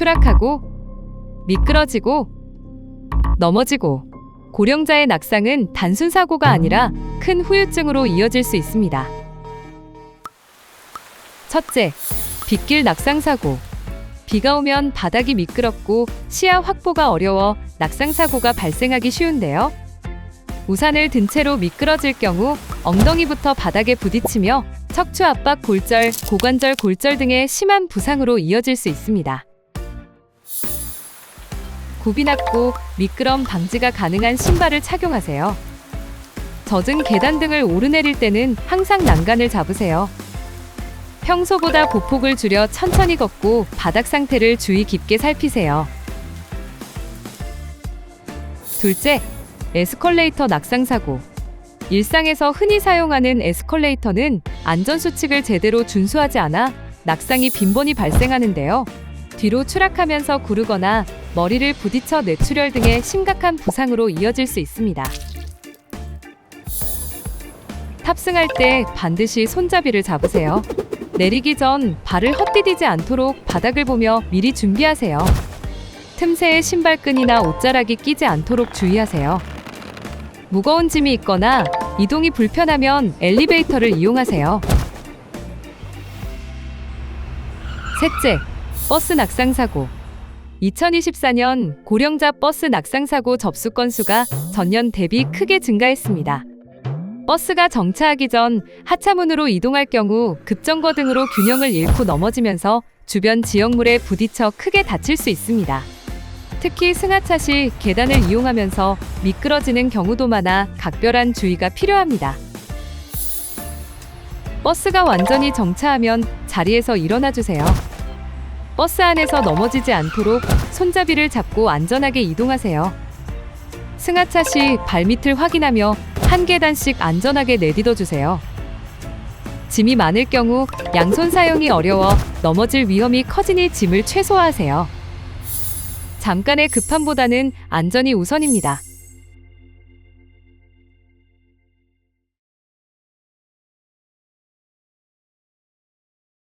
추락하고 미끄러지고 넘어지고 고령자의 낙상은 단순 사고가 아니라 큰 후유증으로 이어질 수 있습니다. 첫째, 빗길 낙상 사고. 비가 오면 바닥이 미끄럽고 시야 확보가 어려워 낙상 사고가 발생하기 쉬운데요. 우산을 든 채로 미끄러질 경우 엉덩이부터 바닥에 부딪히며 척추 압박 골절, 고관절 골절 등의 심한 부상으로 이어질 수 있습니다. 굽이 났고 미끄럼 방지가 가능한 신발을 착용하세요. 젖은 계단 등을 오르내릴 때는 항상 난간을 잡으세요. 평소보다 보폭을 줄여 천천히 걷고 바닥 상태를 주의 깊게 살피세요. 둘째, 에스컬레이터 낙상 사고. 일상에서 흔히 사용하는 에스컬레이터는 안전 수칙을 제대로 준수하지 않아 낙상이 빈번히 발생하는데요. 뒤로 추락하면서 구르거나 머리를 부딪혀 뇌출혈 등의 심각한 부상으로 이어질 수 있습니다. 탑승할 때 반드시 손잡이를 잡으세요. 내리기 전 발을 헛디디지 않도록 바닥을 보며 미리 준비하세요. 틈새에 신발끈이나 옷자락이 끼지 않도록 주의하세요. 무거운 짐이 있거나 이동이 불편하면 엘리베이터를 이용하세요. 셋째, 버스 낙상 사고. 2024년 고령자 버스 낙상 사고 접수 건수가 전년 대비 크게 증가했습니다. 버스가 정차하기 전 하차문으로 이동할 경우 급정거 등으로 균형을 잃고 넘어지면서 주변 지역물에 부딪혀 크게 다칠 수 있습니다. 특히 승하차 시 계단을 이용하면서 미끄러지는 경우도 많아 각별한 주의가 필요합니다. 버스가 완전히 정차하면 자리에서 일어나 주세요. 버스 안에서 넘어지지 않도록 손잡이를 잡고 안전하게 이동하세요. 승하차 시 발밑을 확인하며 한 계단씩 안전하게 내딛어 주세요. 짐이 많을 경우 양손 사용이 어려워 넘어질 위험이 커지니 짐을 최소화하세요. 잠깐의 급함보다는 안전이 우선입니다.